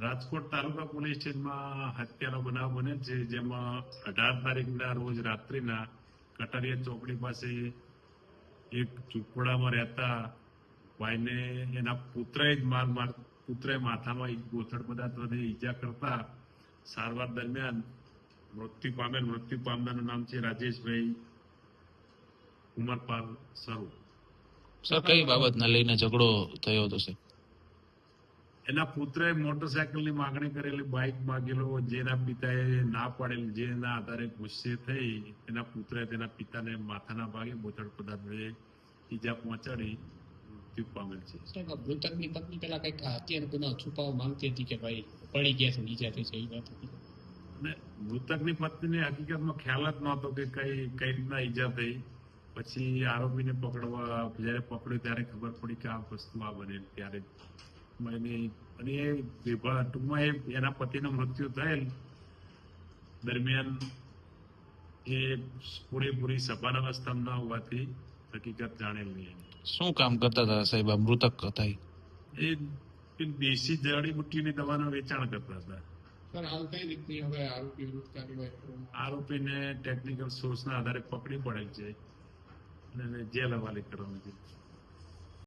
રાજકોટ તાલુકા police સ્ટેશનમાં હત્યાનો બનાવ બને છે, જેમાં અઢાર તારીખના રોજ રાત્રિના કટારિયા ચોકડી પાસે એક ઝૂંપડામાં રહેતા ભાઈને એના પુત્રએ જ માર માર, પુત્રએ માથામાં ગોથડ પદાર્થોથી ઈજા કરતા સારવાર દરમિયાન મૃત્યુ પામેલ, મૃત્યુ પામનારનું નામ છે રાજેશભાઈ ઉમરપાલ સરુ. સર, કઈ બાબતને લઈને ઝઘડો થયો હતો સર એના પુત્રએ મોટરસાયકલની માંગણી કરેલી બાઇક માંગેલો જેના પિતાએ ના પાડેલી જેના આધારે ગુસ્સે થઈ એના પુત્રએ તેના પિતાને માથાના ભાગે બોથડ પદાર્થ ઈજા પહોંચાડી મૃત્યુ પામેલ છે. સાહેબ મૃતકની પત્ની પેલા કંઈક હત્યાનો ગુનો છુપાવવા માંગતી હતી કે ભાઈ પડી ગયા છે ઈજા થઈ છે એ વાત હતી? અને મૃતકની પત્નીને હકીકતમાં ખ્યાલ જ નહોતો કે કઈ કઈ રીતના ઈજા થઈ. પછી આરોપીને પકડવા જ્યારે પકડ્યો ત્યારે ખબર પડી કે આ વસ્તુ આ બને ત્યારે મને અને એ ટૂંકમાં એ એના પતિનું મૃત્યુ થયેલ દરમિયાન એ પૂરેપૂરી સભાન અવસ્થામાં ન હોવાથી હકીકત જાણેલ નહીં શું કામ કરતા હતા સાહેબ? મૃતક હતા એ દેશી જડીબુટ્ટીની દવાનું વેચાણ કરતા હતા. આરોપીને ટેકનિકલ સોર્સના આધારે પકડી પડેલ છે. અને જેલ હવાલે કરવાની છે.